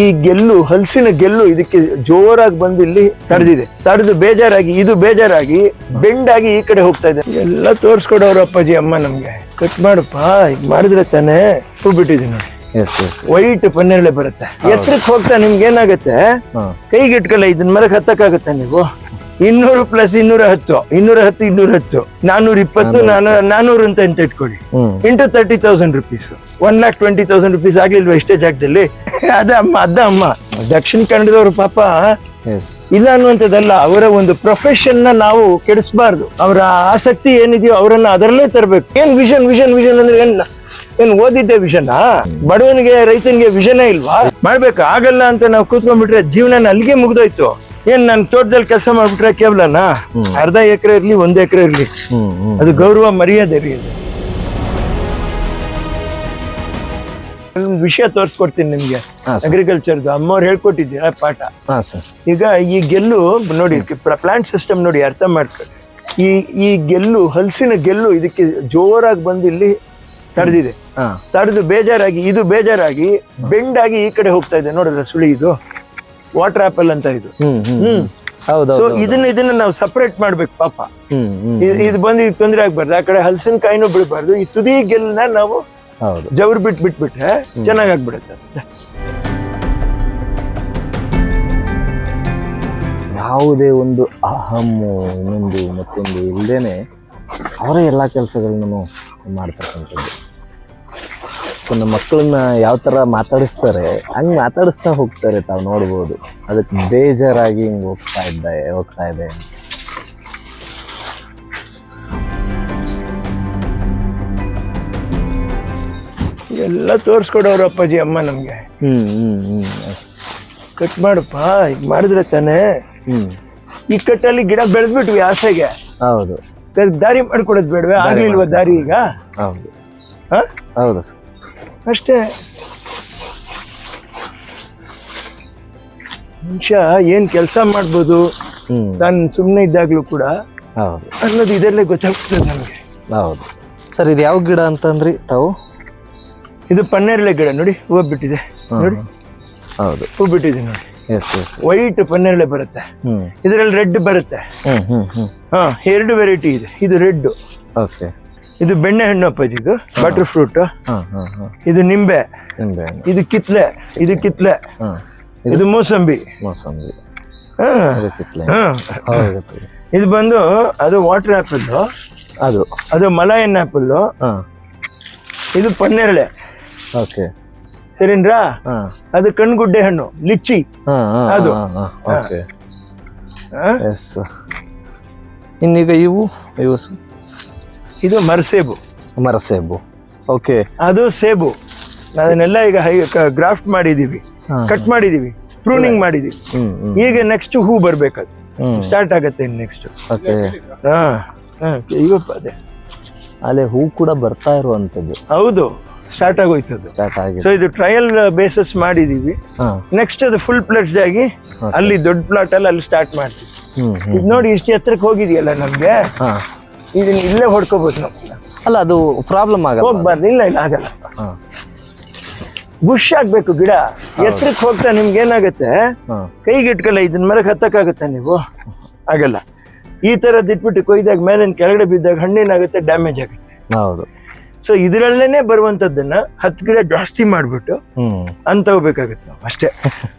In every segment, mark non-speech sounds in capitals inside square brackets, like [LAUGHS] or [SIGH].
ಈ ಗೆಲ್ಲು ಹಲಸಿನ ಗೆಲ್ಲು ಇದಕ್ಕೆ ಜೋರಾಗಿ ಬಂದು ಇಲ್ಲಿ ತಡೆದಿದೆ. ತಡೆದು ಬೇಜಾರಾಗಿ ಇದು ಬೇಜಾರಾಗಿ ಬೆಂಡಾಗಿ ಈ ಕಡೆ ಹೋಗ್ತಾ ಇದೆ. ಎಲ್ಲ ತೋರಿಸ್ಕೊಡೋರು ಅಪ್ಪಾಜಿ ಅಮ್ಮ ನಮ್ಗೆ. ಕಟ್ ಮಾಡಪ್ಪ ಈಗ ಮಾಡಿದ್ರೆ ತಾನೆ ಹೂ ಬಿಟ್ಟಿದೀನಿ ನೋಡಿ. ಎಸ್ ಎಸ್ ವೈಟ್ ಪನ್ನೆರಳೆ ಬರುತ್ತೆ. ಎತ್ತರಕ್ಕೆ ಹೋಗ್ತಾ ನಿಮ್ಗೆ ಏನಾಗುತ್ತೆ? ಕೈಗಿಟ್ಕಲ್ಲ ಕೈಗೆ ಇಟ್ಕಲ್ಲ ಇದನ್ನ ಮರಕ್ಕೆ ಹತ್ತಕ್ಕಾಗತ್ತೆ ನೀವು? ಇನ್ನೂರು ಪ್ಲಸ್ ಇನ್ನೂರ ಹತ್ತು. ಇನ್ನೂರ ಹತ್ತು ಇನ್ನೂರ ಹತ್ತು. ನಾನೂರ ಇಪ್ಪತ್ತು ನಾನು ನಾನೂರು ಅಂತ ಅಂತ ಇಟ್ಕೊಳ್ಳಿ. Into thirty thousand rupees one lakh twenty thousand rupees ಆಗ್ಲಿಲ್ವಾ ಇಷ್ಟೇ ಜಾಗದಲ್ಲಿ? [LAUGHS] ಅದ ಅಮ್ಮ ಅದ ಅಮ್ಮ. ದಕ್ಷಿಣ ಕನ್ನಡದವರು ಪಾಪ ಇಲ್ಲ ಅನ್ನುವಂಥದ್ದಲ್ಲ ಅವರ ಒಂದು ಪ್ರೊಫೆಷನ್ನ ನಾವು ಕೆಡಿಸಬಾರ್ದು. ಅವರ ಆಸಕ್ತಿ ಏನಿದೆಯೋ ಅವರನ್ನ ಅದರಲ್ಲೇ ತರಬೇಕು. ಏನ್ ವಿಷನ್ ವಿಷನ್ ವಿಷನ್ ಅಂದ್ರೆ ಏನ್ ಏನ್ ಓದಿದ್ದೆ ವಿಷನ ಬಡವನಿಗೆ ರೈತನಿಗೆ ವಿಷನೇ ಇಲ್ವಾ? ಮಾಡ್ಬೇಕು? ಆಗಲ್ಲ ಅಂತ ನಾವು ಕೂತ್ಕೊಂಡ್ಬಿಟ್ರೆ ಜೀವನ ಅಲ್ಲಿಗೆ ಮುಗ್ದೋಯ್ತು. ಏನ್ ನಾನು ತೋಟದಲ್ಲಿ ಕೆಲಸ ಮಾಡ್ಬಿಟ್ರೆ ಕೇವಲನಾ ಅರ್ಧ ಎಕರೆ ಇರ್ಲಿ ಒಂದ್ ಎಕರೆ ಇರ್ಲಿ. ಅದು ಗೌರವ ಮರ್ಯಾದೆ ರೀ ಅದು ಒಂದು ವಿಷಯ ತೋರಿಸ್ಕೊಡ್ತೀನಿ ನಿಮ್ಗೆ. ಅಗ್ರಿಕಲ್ಚರ್ದು ಅಮ್ಮವ್ರು ಹೇಳ್ಕೊಟ್ಟಿದ್ದೀರಾ ಪಾಠ. ಈಗ ಈ ಗೆಲ್ಲು ನೋಡಿ ಪ್ಲಾಂಟ್ ಸಿಸ್ಟಮ್ ನೋಡಿ ಅರ್ಥ ಮಾಡ್ಕೊಳ್ಳಿ ಈ ಈ ಗೆಲ್ಲು ಹಲಸಿನ ಗೆಲ್ಲು ಇದಕ್ಕೆ ಜೋರಾಗಿ ಬಂದು ಇಲ್ಲಿ ತಡೆದಿದೆ. ತಡೆದು ಬೇಜಾರಾಗಿ ಇದು ಬೇಜಾರಾಗಿ ಬೆಂಡಾಗಿ ಈ ಕಡೆ ಹೋಗ್ತಾ ಇದೆ. ನೋಡಿದ್ರೆ ಸುಳಿ ಇದು? ವಾಟರ್ ಆಪಲ್ ಅಂತ ಇದು. ಹ್ಮ್ ಸೊ ಇದನ್ನ ಇದನ್ನ ನಾವು ಸಪರೇಟ್ ಮಾಡ್ಬೇಕು ಪಾಪ. ಇದ್- ಬಂದು ಇದು ತೊಂದರೆ ಆಗ್ಬಾರ್ದು. ಆ ಕಡೆ ಹಲಸಿನಕಾಯಿನೂ ಬಿಡಬಾರ್ದು. ಈ ತುದಿ ಗೆಲ್ಲನ ನಾವು ಹೌದು. ಬಿಟ್ ಬಿಟ್ಟು ಬಿಟ್ಬಿಟ್ರೆ ಚೆನ್ನಾಗಾಗ್ಬಿಡುತ್ತೆ ಯಾವುದೇ ಒಂದು ಅಹಮ್ಮು ಇನ್ನೊಂದು ಮತ್ತೊಂದು ಇಲ್ಲದೇನೆ ಅವರೇ ಎಲ್ಲ ಕೆಲಸಗಳನ್ನು ಮಾಡ್ತಕ್ಕಂಥದ್ದು. ಒಂದು ಮಕ್ಕಳನ್ನ ಯಾವ ಥರ ಮಾತಾಡಿಸ್ತಾರೆ ಹಂಗೆ ಮಾತಾಡಿಸ್ತಾ ಹೋಗ್ತಾರೆ ತಾವು ನೋಡ್ಬೋದು. ಅದಕ್ಕೆ ಬೇಜಾರಾಗಿ ಹಿಂಗೆ ಹೋಗ್ತಾ ಇದ್ದೆ ಹೋಗ್ತಾ ಇದೆ ಎಲ್ಲ ತೋರಿಸ್ಕೊಡೋರು ಅಪ್ಪಾಜಿ ಅಮ್ಮ ನಮಗೆ. ಹ್ಮ್ ಹ್ಮ್. ಕಟ್ ಮಾಡಪ್ಪ ಈಗ ಮಾಡಿದ್ರೆ ತಾನೇ? ಹ್ಮ್. ಈ ಕಟ್ಟಲ್ಲಿ ಗಿಡ ಬೆಳೆದ್ಬಿಟ್ವಿ ಆಸೆಗೆ. ಹೌದು. ಅದಕ್ಕೆ ದಾರಿ ಮಾಡ್ಕೊಡೋದು ಬೇಡವೆ? ಆಗ್ಲಿಲ್ವಾ ದಾರಿ ಈಗ? ಹೌದು. ಹ? ಹೌದು ಸರ್. ಅಷ್ಟೇ. ಮನುಷ್ಯ ಏನ್ ಕೆಲಸ ಮಾಡ್ಬೋದು ನಾನು ಸುಮ್ಮನೆ ಇದ್ದಾಗ್ಲೂ ಕೂಡ ಹೌದು. ಅನ್ನೋದು ಇದರಲ್ಲೇ ಗೊತ್ತಾಗ್ತದೆ ನಮಗೆ. ಹೌದು. ಸರ್ ಇದು ಯಾವ ಗಿಡ ಅಂತಂದ್ರಿ ತಾವು? ಇದು ಪನ್ನೇರಳೆ ಗಿಡ ನೋಡಿ ಹೂವು ಬಿಟ್ಟಿದೆ ನೋಡಿ. ಹೌದು. ಹೂ ಬಿಟ್ಟಿದೆ ನೋಡಿ. ಎಸ್ ಎಸ್ ವೈಟ್ ಪನ್ನೇರಳೆ ಬರುತ್ತೆ. ಇದರಲ್ಲಿ ರೆಡ್ ಬರುತ್ತೆ. ಹಾ ಎರಡು ವೆರೈಟಿ ಇದೆ. ಇದು ರೆಡ್ ಓಕೆ ಇದು ಬೆಣ್ಣೆ ಹಣ್ಣು ಅಪ್ಪಾಜಿ ಇದು ಬಟರ್ ಫ್ರೂಟ್ ಹಾಂ ಹಾಂ ಹಾಂ. ಇದು ನಿಂಬೆ. ಇದು ಕಿತ್ಲೆ. ಇದು ಕಿತ್ಲೆ. ಹಾಂ. ಇದು ಮೋಸಂಬಿ. ಮೋಸಂಬಿ. ಇದು ಬಂದು ಅದು ವಾಟರ್ ಆಪಲ್ ಅದು. ಅದು ಮಲಾಯನ್ ಆಪಲ್ ಹಾಂ. ಇದು ಪನ್ನೇರಳೆ. ಓಕೆ. ಸರಿನ್ರಾ? ಹಾಂ. ಅದು ಕಣ್ಗುಡ್ಡೆ ಹಣ್ಣು ಲಿಚ್ಚಿ. ಹಾಂ ಹಾಂ ಅದು. ಹಾಂ ಹಾಂ. ಓಕೆ. ಹಾ? ಎಸ್ ಇನ್ನೀಗ ಇವು ಇವು ಇದು ಮರಸೇಬು. ಮರಸೇಬು. ಓಕೆ. ಅದು ಸೇಬು. ಅದನ್ನೆಲ್ಲ ಈಗ ಗ್ರಾಫ್ಟ್ ಮಾಡಿದೀವಿ. ಕಟ್ ಮಾಡಿದೀವಿ. ಪ್ರೂನಿಂಗ್ ಮಾಡಿದೀವಿ. ಈಗ ನೆಕ್ಸ್ಟ್ ಹೂ ಬರ್ಬೇಕದು. ಸ್ಟಾರ್ಟ್ ಆಗತ್ತೆ ನೆಕ್ಸ್ಟ್ ಓಕೆ. ಹಾ ಇವಪ್ಪ ಅದೇ. ಅಲ್ಲೇ ಹೂ ಕೂಡ ಬರ್ತಾ ಇರುವಂತದ್ದು ಹೌದು ಸ್ಟಾರ್ಟ್ ಆಗೋಯ್ತು ಅದು ಸ್ಟಾರ್ಟ್ ಆಗಿದೆ. ಸೊ ಇದು ಟ್ರಯಲ್ ಬೇಸಸ್ ಮಾಡಿದೀವಿ. ನೆಕ್ಸ್ಟ್ ಅದು ಫುಲ್ ಪ್ಲೇಟ್ ಆಗಿ ಅಲ್ಲಿ ದೊಡ್ಡ ಪ್ಲಾಟ್ ಅಲ್ಲಿ ಅಲ್ಲಿ ಸ್ಟಾರ್ಟ್ ಮಾಡ್ತೀವಿ. ಇದು ನೋಡಿ ಇಷ್ಟು ಎತ್ತರಕ್ಕೆ ಹೋಗಿದೆಯಲ್ಲ ನಮ್ಗೆ? ಇದನ್ನ ಇಲ್ಲೇ ಹೊಡ್ಕೋಬೇಕು ನಾವು. ಅಲ್ಲ ಅದು ಪ್ರಾಬ್ಲಮ್ ಆಗಲ್ಲ. ಹೋಗ್ಬಾರ್ದು ಇಲ್ಲ ಇಲ್ಲ ಆಗಲ್ಲ. ಬುಷ್ ಆಗ್ಬೇಕು ಗಿಡ. ಎತ್ತರಕ್ಕೆ ಹೋಗ್ತಾ ನಿಮ್ಗೆ ಏನಾಗುತ್ತೆ? ಹಾಂ. ಕೈಗೆ ಇಟ್ಕಲ್ಲ ಇದನ್ನ ಮರಕ್ಕೆ ಹತ್ತಕ್ಕಾಗುತ್ತೆ ನೀವು? ಆಗಲ್ಲ. ಈ ಥರದ್ದು ಇಟ್ಬಿಟ್ಟು ಕೊಯ್ದಾಗ ಮೇಲಿನ ಕೆಳಗಡೆ ಬಿದ್ದಾಗ ಹಣ್ಣೇನಾಗುತ್ತೆ ಡ್ಯಾಮೇಜ್ ಆಗುತ್ತೆ. ಹೌದು. ಸೊ ಇದರಲ್ಲೇನೆ ಬರುವಂಥದ್ದನ್ನ ಹತ್ತು ಗಿಡ ಜಾಸ್ತಿ ಮಾಡಿಬಿಟ್ಟು ಅಂತ ಹೋಗ್ಬೇಕಾಗುತ್ತೆ ನಾವು ಅಷ್ಟೇ. [LAUGHS]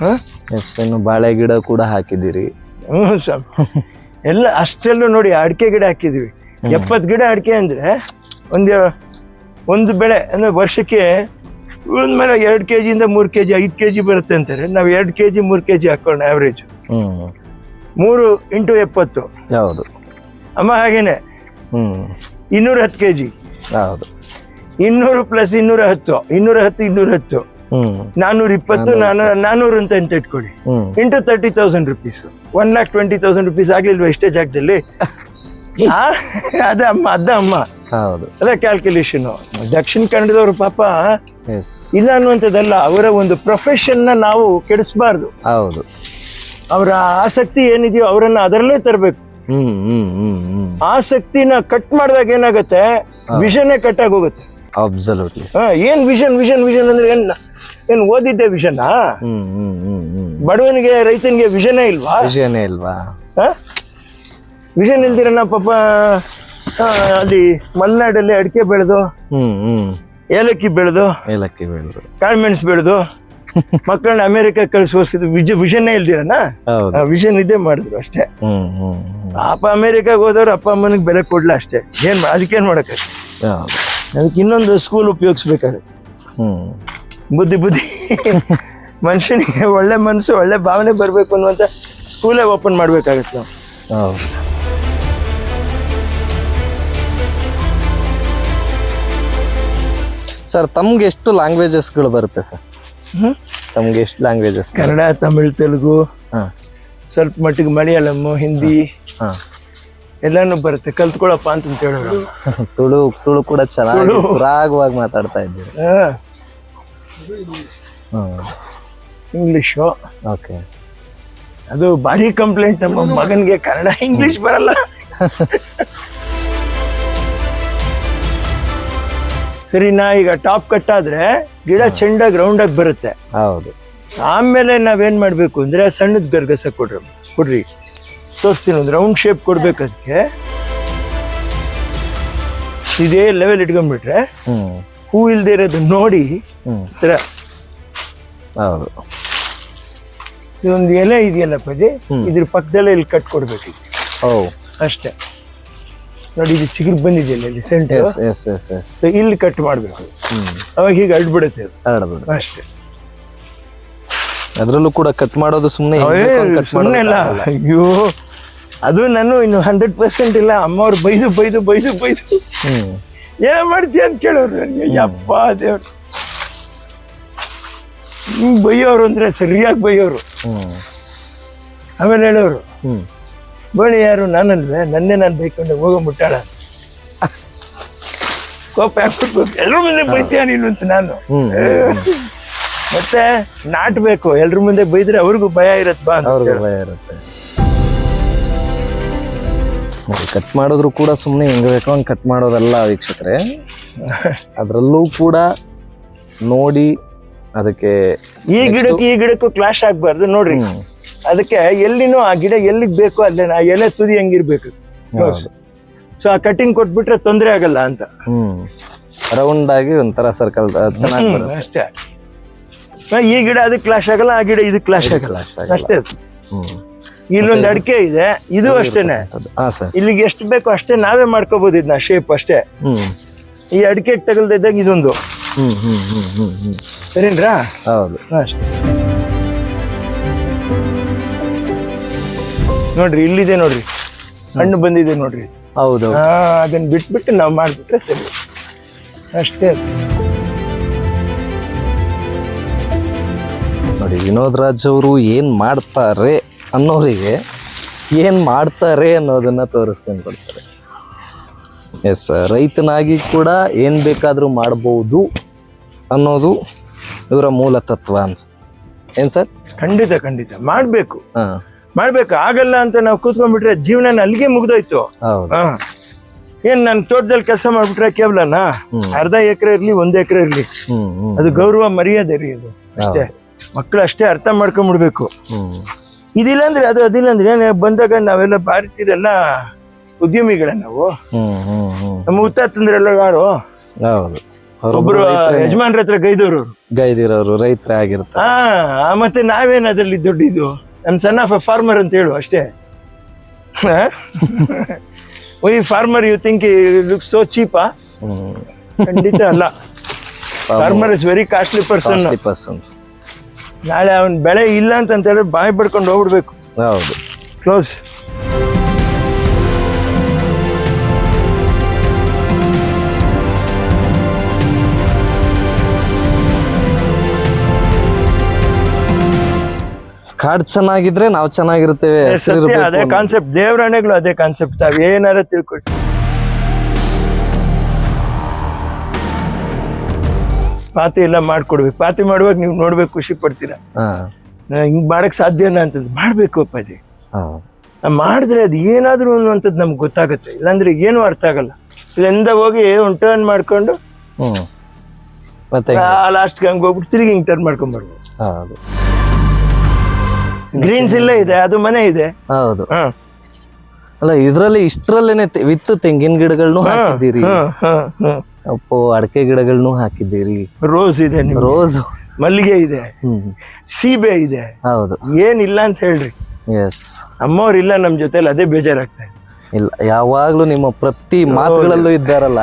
ಹಾಂ? ಎಸ್ ಬಾಳೆ ಗಿಡ ಕೂಡ ಹಾಕಿದ್ದೀರಿ. ಹ್ಞೂ ಸ್ವಾಮಿ [LAUGHS] ಎಲ್ಲ ಅಷ್ಟೆಲ್ಲೂ ನೋಡಿ ಅಡಿಕೆ ಗಿಡ ಹಾಕಿದ್ವಿ. ಎಪ್ಪತ್ತು ಗಿಡ ಅಡಿಕೆ ಅಂದರೆ ಒಂದು ಒಂದು ಬೆಳೆ ಅಂದರೆ ವರ್ಷಕ್ಕೆ ಒಂದು ಮೇಲೆ ಎರಡು ಕೆ ಜಿಯಿಂದ ಮೂರು ಕೆ ಜಿ ಐದು ಕೆ ಜಿ ಬರುತ್ತೆ ಅಂತಾರೆ. ನಾವು ಎರಡು ಕೆ ಜಿ ಮೂರು ಕೆ ಜಿ ಹಾಕೋಣ ಆ್ಯಾವ್ರೇಜ್ ಮೂರು ಇಂಟು ಎಪ್ಪತ್ತು. ಹೌದು. ಅಮ್ಮ ಹಾಗೇನೆ. ಇನ್ನೂರ ಹತ್ತು ಕೆ ಜಿ ಹೌದು. ಇನ್ನೂರು ಪ್ಲಸ್ ಇನ್ನೂರ ಹತ್ತು. ಇನ್ನೂರ ಹತ್ತು ಇನ್ನೂರ ಹತ್ತು. ನಾನ್ನೂರ ಇಪ್ಪತ್ತು ನಾನು ನಾನ್ನೂರು ಅಂತ ಅಂತ ಇಟ್ಕೊಳ್ಳಿ. Into thirty thousand rupees one lakh twenty thousand rupees ಆಗ್ಲಿಲ್ವಾ ಇಷ್ಟೇ ಜಾಗದಲ್ಲಿ? ಅದೇ ಅಮ್ಮ ಅದ ಅಮ್ಮ. ಹೌದು. ಅದೇ ಕ್ಯಾಲ್ಕುಲೇಷನ್ ದಕ್ಷಿಣ ಕನ್ನಡದವರು ಪಾಪ ಇಲ್ಲ ಅನ್ನುವಂಥದ್ದಲ್ಲ ಅವರ ಒಂದು ಪ್ರೊಫೆಷನ್ನ ನಾವು ಕೆಡಿಸಬಾರ್ದು. ಹೌದು. ಅವರ ಆಸಕ್ತಿ ಏನಿದೆಯೋ ಅವರನ್ನ ಅದರಲ್ಲೇ ತರಬೇಕು. ಆಸಕ್ತಿನ ಕಟ್ ಮಾಡಿದಾಗ ಏನಾಗುತ್ತೆ? ವಿಷನ್ ಕಟ್ ಆಗೋಗುತ್ತೆ. ಅಬ್ಸಲ್ಯೂಟ್ಲಿ ಏನ್ ವಿಷನ್ ವಿಷನ್ ವಿಷನ್ ಅಂದ್ರೆ ಏನ್? ಏನ್ ಓದಿದ್ದೆ ವಿಷನ್ ಬಡವನಿಗೆ ರೈತನಿಗೆ ವಿಷನೇ ಇಲ್ವಾ? ವಿಷಯನೇ ಇಲ್ವಾ? ವಿಷನ್ ಇಲ್ದಿರನ ಪಾಪ ಅಲ್ಲಿ ಮಲೆನಾಡಲ್ಲಿ ಅಡಿಕೆ ಬೆಳೆದು ಏಲಕ್ಕಿ ಬೆಳೆದು ಏಲಕ್ಕಿ ಬೆಳೆದು. ಕಾಳ್ಮೆಣಸು ಬೆಳೆದು [LAUGHS] ಮಕ್ಕಳನ್ನ ಅಮೆರಿಕ ಕಳಿಸುವಷ್ಟು ವಿಜ ವಿಷನ್ನೇ ಇಲ್ದಿರನ ಹೌದು. ವಿಷನ್ ಇದೇ ಮಾಡಿದ್ರು ಅಷ್ಟೇ. ಅಪ್ಪ ಅಮೆರಿಕಾಗ ಹೋದವ್ರು ಅಪ್ಪ ಅಮ್ಮನಿಗೆ ಬೆಲೆ ಕೊಡ್ಲ ಅಷ್ಟೇ. ಏನ್ ಅದಕ್ಕೇನ್ ಮಾಡಕ್ಕೆ. ಅದಕ್ಕೆ ಇನ್ನೊಂದು ಸ್ಕೂಲ್ ಉಪಯೋಗಿಸ್ಬೇಕಾಗತ್ತೆ. ಬುದ್ಧಿ ಬುದ್ಧಿ. ಮನುಷ್ಯನಿಗೆ ಒಳ್ಳೆ ಮನಸ್ಸು ಒಳ್ಳೆ ಭಾವನೆ ಬರಬೇಕು ಅನ್ನುವಂಥ ಸ್ಕೂಲೇ ಓಪನ್ ಮಾಡಬೇಕಾಗತ್ತೆ ನಾವು. ಸರ್ ತಮ್ಗೆ ಎಷ್ಟು ಲ್ಯಾಂಗ್ವೇಜಸ್ಗಳು ಬರುತ್ತೆ ಸರ್? ಹ್ಮ್? ತಮ್ಗೆ ಎಷ್ಟು ಲ್ಯಾಂಗ್ವೇಜಸ್ ಕನ್ನಡ ತಮಿಳ್ ತೆಲುಗು ಹಾಂ. ಸ್ವಲ್ಪ ಮಟ್ಟಿಗೆ ಮಲಯಾಳಮ್ಮು ಹಿಂದಿ ಹಾಂ. ಎಲ್ಲಾನು ಬರುತ್ತೆ. ಕಲ್ತ್ಕೊಳ್ಳಪ್ಪ ಅಂತ ಹೇಳೋರು. ತುಳು ತುಳು ಕೂಡ ಚೆನ್ನಾಗಿ ಸುರಾಗವಾಗಿ ಮಾತಾಡ್ತಾ ಇದ್ದೀರಿ. ಇಂಗ್ಲಿಷು ಓಕೆ ಅದು ಭಾರಿ ಕಂಪ್ಲೇಂಟ್ ನಮ್ಮ ಮಗನಿಗೆ ಕನ್ನಡ ಇಂಗ್ಲಿಷ್ ಬರಲ್ಲ. ಸರಿ ನಾ ಈಗ ಟಾಪ್ ಕಟ್ ಆದ್ರೆ ಗಿಡ ಚೆಂಡಾಗಿ ಆಗಿ ಬರುತ್ತೆ. ಹೌದು. ಆಮೇಲೆ ನಾವೇನ್ ಮಾಡ್ಬೇಕು ಅಂದ್ರೆ ಸಣ್ಣದ ಗರ್ಗಸ ಕೊಡ್ರಿ ಕೊಡ್ರಿ. ತೋರಿಸ್ತೀನಿ ಒಂದು ರೌಂಡ್ ಶೇಪ್ ಕೊಡ್ಬೇಕು ಅದಕ್ಕೆ ಇದೇ ಲೆವೆಲ್ ಇಟ್ಕೊಂಡ್ಬಿಟ್ರೆ ಹ್ಮ್. ಹೂ ಇಲ್ದೇ ಇರೋದು ನೋಡಿ ಹೌದು. ಇದೊಂದು ಎಲೆ ಇದೆಯಲ್ಲ ಪದಿ ಇದ್ರ ಪಕ್ಕದಲ್ಲೇ ಇಲ್ಲಿ ಕಟ್ ಕೊಡ್ಬೇಕು ಓ ಅಷ್ಟೇ. ನೋಡಿ ಇದು ಚಿಗುರು ಬಂದಿದೆಯಲ್ಲ ಇಲ್ಲಿ centre S S S S ಇಲ್ಲಿ ಕಟ್ ಮಾಡಬೇಕು. ಅವಾಗ ಹೀಗೆ ಅಡ್ಬಿಡುತ್ತೆ ಅಷ್ಟೇ. ಅದರಲ್ಲೂ ಕೂಡ ಕಟ್ ಮಾಡೋದು ಸುಮ್ಮನೆ ಸುಮ್ಮನೆ ಇಲ್ಲ ಅಯ್ಯೋ. ಅದು ನಾನು ಇನ್ನು ಹಂಡ್ರೆಡ್ ಪರ್ಸೆಂಟ್ ಇಲ್ಲ. ಅಮ್ಮವ್ರು ಬೈದು ಬೈದು ಬೈದು ಬೈದು. ಹ್ಮ್. ಏನ್ ಮಾಡ್ತೀಯ ಅಂತ ಕೇಳೋರು ನನಗೆ. ಯಪ್ಪ ದೇವ್ರು. ಹಿಂಗ್ ಬೈಯೋರು ಅಂದ್ರೆ ಸರಿಯಾಗಿ ಬೈಯೋರು. ಆಮೇಲೆ ಹೇಳೋರು ಹ್ಮ್. ಬಳಿ ಯಾರು ನಾನಲ್ವೇ ನನ್ನೇ ನಾನು ಬೈಕೊಂಡು ಹೋಗೋ ಮುಟ್ಟಾಳ ಕೋಪ ಹಾಕ್ಬಿಟ್ಟು ಎಲ್ರ ಮುಂದೆ ಬೈತೀಯ ನೀನು ಅಂತ ನಾನು. ಮತ್ತೆ ನಾಟ್ಬೇಕು. ಎಲ್ರ ಮುಂದೆ ಬೈದ್ರೆ ಅವ್ರಿಗೂ ಭಯ ಇರತ್ತೆ ಬಾ ಭಯ ಇರುತ್ತೆ. ಕಟ್ ಮಾಡಿದ್ರು ಕೂಡ ಸುಮ್ಮನೆ ಹೆಂಗ್ ಬೇಕೋ ಹಂಗೆ ಕಟ್ ಮಾಡೋದಲ್ಲ ವೀಕ್ಷಕರೇ. ಅದರಲ್ಲೂ ಕೂಡ ನೋಡಿ ಅದಕ್ಕೆ ಈ ಗಿಡಕ್ಕೆ ಈ ಗಿಡಕ್ಕೂ ಕ್ಲಾಶ್ ಆಗ್ಬಾರ್ದು. ನೋಡ್ರಿ ಅದಕ್ಕೆ ಎಲ್ಲಿನೂ ಆ ಗಿಡ ಎಲ್ಲಿಗೆ ಬೇಕೋ ಅಲ್ಲೇ ಆ ಎಲೆ ತುದಿ ಹೆಂಗಿರ್ಬೇಕು. ಸೊ ಆ ಕಟಿಂಗ್ ಕೊಟ್ಬಿಟ್ರೆ ತೊಂದರೆ ಆಗಲ್ಲ ಅಂತ. ರೌಂಡ್ ಆಗಿ ಒಂಥರ ಸರ್ಕಲ್ ಚೆನ್ನಾಗಿ ಅಷ್ಟೇ. ಈ ಗಿಡ ಅದಕ್ಕೆ ಕ್ಲಾಶ್ ಆಗಲ್ಲ ಆ ಗಿಡ ಇದಕ್ಕೆ ಕ್ಲಾಶ್ ಆಗಲ್ಲ. ಅಷ್ಟೇ. ಇಲ್ಲೊಂದು ಅಡಿಕೆ ಇದೆ ಇದು ಅಷ್ಟೇನೆ. ಅದು ಹಾ ಸರ್. ಇಲ್ಲಿಗೆ ಎಷ್ಟು ಬೇಕು ಅಷ್ಟೇ ನಾವೇ ಮಾಡ್ಕೋಬಹುದು ಇದನ್ನ ಶೇಪ್ ಅಷ್ಟೇ. ಈ ಅಡಿಕೆ ತಗಲ್ದಿದ್ದಾಗ ಇದೊಂದು. ಸರಿನ್ರಾ? ಹೌದು. ಅಷ್ಟೇ ನೋಡ್ರಿ ಇಲ್ಲಿದೆ ನೋಡ್ರಿ. ಹಣ್ಣು ಬಂದಿದೆ ನೋಡ್ರಿ. ಹೌದು ಅದನ್ನ ಬಿಟ್ಬಿಟ್ಟು ನಾವು ಮಾಡ್ಬಿಟ್ರೆ ಸರಿ. ಅಷ್ಟೇ. ನೋಡಿ ವಿನೋದ್ ರಾಜ್ ಅವರು ಏನ್ ಮಾಡ್ತಾರೆ? ಅನ್ನೋರಿಗೆ ಏನು ಮಾಡ್ತಾರೆ ಅನ್ನೋದನ್ನ ತೋರಿಸ್ಕೊಂಡು ಕೊಡ್ತಾರೆ. ಎಸ್ ರೈತನಾಗಿ ಕೂಡ ಏನು ಬೇಕಾದರೂ ಮಾಡ್ಬೋದು ಅನ್ನೋದು ಇವರ ಮೂಲ ತತ್ವ ಅನ್ಸ ಏನು ಸರ್ ಖಂಡಿತ ಖಂಡಿತ. ಮಾಡಬೇಕು. ಹಾಂ. ಮಾಡ್ಬೇಕು. ಆಗಲ್ಲ ಅಂತ ನಾವು ಕೂತ್ಕೊಂಡ್ಬಿಟ್ರೆ ಜೀವನ ಅಲ್ಲಿಗೆ ಮುಗ್ದೋಯ್ತು. ಏನ್ ನಾನು ತೋಟದಲ್ಲಿ ಕೆಲಸ ಮಾಡ್ಬಿಟ್ರೆ ಕೇವಲನ? ಅರ್ಧ ಎಕರೆ ಇರ್ಲಿ ಒಂದ್ ಎಕರೆ ಇರ್ಲಿ. ಅದು ಗೌರವ ಮರ್ಯಾದೆ ರೀ ಅದು ಅಷ್ಟೇ. ಮಕ್ಕಳು ಅಷ್ಟೇ ಅರ್ಥ ಮಾಡ್ಕೊಂಡ್ಬಿಡ್ಬೇಕು ಇದಿಲ್ಲ ಅಂದ್ರೆ ಅದು ಅದಿಲ್ಲ ಅಂದ್ರೆ ಏನ್ ಬಂದಾಗ ನಾವೆಲ್ಲ ಭಾರತೀಯರೆಲ್ಲ ಉದ್ಯಮಿಗಳ ನಾವು. ನಮ್ಮ ಉತ್ತಾತಂದ್ರೆಲ್ಲ ಯಾರು? ಹೌದು ಒಬ್ರು ಯಜಮಾನ್ರ ಹತ್ರ ಗೈದವ್ರು ಗೈದಿರೋರು ರೈತರ ಆಗಿರ್ತಾರೆ. ಹಾ ಮತ್ತೆ ನಾವೇನ್ ಅದ್ರಲ್ಲಿ ದೊಡ್ಡಿದ್ದು ನಮ್ ಸನ್ ಆಫ್ ಎ ಫಾರ್ಮರ್ ಅಂತ ಹೇಳು ಅಷ್ಟೇ. Why farmer you think look so ಚೀಪಾ ಖಂಡಿತ ಅಲ್ಲ. Farmer is very costly person persons ನಾಳೆ ಅವನ್ ಬೆಳೆ ಇಲ್ಲ ಅಂತ ಹೇಳಿ ಬಾಯಿ ಬಿಡ್ಕೊಂಡು ಹೋಗ್ಬಿಡ್ಬೇಕು. ಹೌದು. ಕ್ಲೋಸ್ ಕಾಡ್ ಚೆನ್ನಾಗಿದ್ರೆ ನಾವು ಚೆನ್ನಾಗಿರ್ತೇವೆ ಅದೇ ಕಾನ್ಸೆಪ್ಟ್ ದೇವರಾಣೆಗಳು ಅದೇ ಕಾನ್ಸೆಪ್ಟ್ ಏನಾರ ತಿಳ್ಕೊಟ್ಟು ಪಾತಿ ಎಲ್ಲ ಮಾಡ್ಕೊಡ್ಬೇಕು. ಪಾತಿ ಮಾಡುವಾಗ ನೀವು ನೋಡ್ಬೇಕು ಖುಷಿ ಪಡ್ತೀರಾ? ಹಿಂಗ್ ಮಾಡಕ್ ಸಾಧ್ಯನಾ ಅಂತದ್ದು ಮಾಡ್ಬೇಕು ಅಪ್ಪಾಜಿ. ಮಾಡಿದ್ರೆ ಅದು ಏನಾದ್ರು ಅನ್ನುವಂಥದ್ದು ನಮ್ಗೆ ಗೊತ್ತಾಗುತ್ತೆ. ಇಲ್ಲಾಂದ್ರೆ ಏನು ಅರ್ಥ ಆಗಲ್ಲ. ಇಲ್ಲಿಂದ ಹೋಗಿ ಒಂದು ಟರ್ನ್ ಮಾಡ್ಕೊಂಡು ಮತ್ತೆ ಲಾಸ್ಟ್ ಹಂಗೆ ಹೋಗ್ಬಿಟ್ಟು ತಿರುಗಿ ಹಿಂಗೆ ಟರ್ನ್ ಮಾಡ್ಕೊಂಡ್ ಬರ್ಬೋದು. ಗ್ರೀನ್ಸ್ ಇಲ್ಲೇ ಇದೆ ಅದು ಮನೆ ಇದೆ. ಹೌದು. ಅಲ್ಲ ಇದ್ರಲ್ಲಿ ಇಷ್ಟರಲ್ಲೇನೆ ವಿತ್ ತೆಂಗಿನ ಗಿಡಗಳನ್ನು ಹಾಕಿದ್ದೀರಿ. ಅಪ್ಪೋ ಅಡಕೆ ಗಿಡಗಳನ್ನು ಹಾಕಿದ್ದೀರಿ. ರೋಸ್ ಇದೆ ನಿಮ್ಗೆ. ರೋಸ್ ಮಲ್ಲಿಗೆ ಇದೆ. ಹ್ಮ್. ಸೀಬೆ ಇದೆ. ಹೌದು. ಏನಿಲ್ಲ ಅಂತ ಹೇಳ್ರಿ. ಎಸ್ ಅಮ್ಮವ್ರು ಇಲ್ಲ ನಮ್ಮ ಜೊತೆಲಿ ಅದೇ ಬೇಜಾರಾಗ್ತಾ ಇದೆ. ಇಲ್ಲ ಯಾವಾಗ್ಲೂ ನಿಮ್ಮ ಪ್ರತಿ ಮಾತುಗಳಲ್ಲೂ ಇದ್ದಾರಲ್ಲ.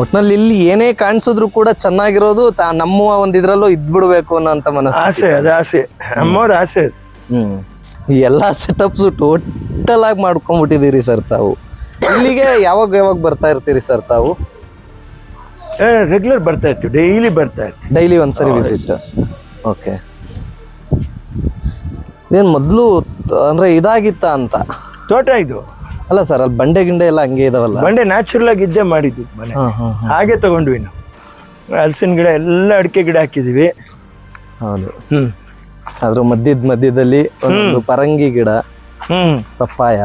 ಒಟ್ನಲ್ಲಿ ಇಲ್ಲಿ ಏನೇ ಕಾಣಿಸಿದ್ರು ಕೂಡ ಚೆನ್ನಾಗಿರೋದು ತಾ ನಮ್ಮ ಒಂದು ಇದ್ರಲ್ಲೂ ಇದ್ಬಿಡ್ಬೇಕು ಅನ್ನೋಂತ ಮನಸ್ಸು ಆಸೆ ಅದು ಆಸೆ. ಅಮ್ಮವ್ರ ಆಸೆ ಅದು. ಹ್ಮ್. ಈ ಎಲ್ಲಾ ಸೆಟಪ್ಸ್ ಟೋಟಲ್ ಆಗಿ ಮಾಡ್ಕೊಂಡ್ಬಿಟ್ಟಿದ್ದೀರಿ ಸರ್ ತಾವು. ಇಲ್ಲಿಗೆ ಯಾವಾಗ ಯಾವಾಗ ಬರ್ತಾ ಇರ್ತೀರಿ ಸರ್ ತಾವು? ರೆಗ್ಯುಲರ್ ಬರ್ತಾ ಇರ್ತೀವಿ. ಡೈಲಿ ಬರ್ತಾ ಇರ್ತೀವಿ. ಡೈಲಿ ಒಂದ್ಸರಿ ವಿಸಿಟ್ ಓಕೆ ಏನು ಮೊದಲು ಅಂದರೆ ಇದಾಗಿತ್ತ ಅಂತ? ತೋಟ ಇದು. ಅಲ್ಲ ಸರ್ ಅಲ್ಲಿ ಬಂಡೆ ಗಿಂಡೆ ಎಲ್ಲ ಹಂಗೆ ಇದಾವಲ್ಲ? ಬಂಡೆ ನ್ಯಾಚುರಲ್ ಆಗಿ ಇದ್ದೇ ಮಾಡಿದ್ವಿ ಮನೆ. ಹಾಗೆ ತಗೊಂಡ್ವಿ ನಾವು. ಹಲಸಿನ ಗಿಡ ಎಲ್ಲ ಅಡಿಕೆ ಗಿಡ ಹಾಕಿದ್ದೀವಿ ಹೌದು. ಹ್ಞೂ ಆದರೂ ಮಧ್ಯದ ಮಧ್ಯದಲ್ಲಿ ಒಂದು ಪರಂಗಿ ಗಿಡ ಹ್ಞೂ ಪಪ್ಪಾಯ.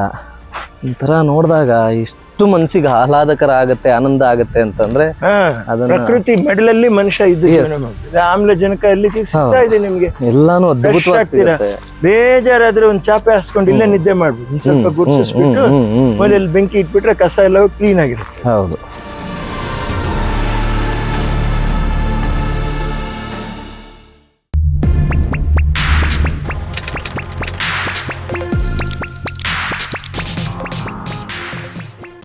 ಈ ತರ ನೋಡಿದಾಗ ಎಷ್ಟು ಮನ್ಸಿಗೆ ಆಹ್ಲಾದಕರ ಆಗತ್ತೆ ಆನಂದ ಆಗತ್ತೆ ಅಂತಂದ್ರೆ ಅದನ್ನ- ಪ್ರಕೃತಿ ಮೆಡಲಲ್ಲಿ ಮನುಷ್ಯ ಇದ್ದು ಆಮ್ಲಜನಕ ಎಲ್ಲಿ ಸಿಗ್ತಾ ಇದೆ ನಿಮ್ಗೆ? ಎಲ್ಲಾನು ಅದ್ಭುತವಾಗಿ ಆಗ್ತೀರಾ? ಸಿಗುತ್ತೆ. ಬೇಜಾರಾದ್ರೆ ಒಂದ್ ಚಾಪೆ ಹಾಸ್ಕೊಂಡು ಇಲ್ಲೇ ನಿದ್ದೆ ಮಾಡ್ಬೋದು. ಸ್ವಲ್ಪ ಗುಡ್ಸಿಸ್ಬಿಟ್ಟು ಮನೇಲಿ ಬೆಂಕಿ ಇಟ್ಬಿಟ್ರೆ ಕಸ ಎಲ್ಲ ಕ್ಲೀನ್ ಆಗಿರುತ್ತೆ. ಹೌದು.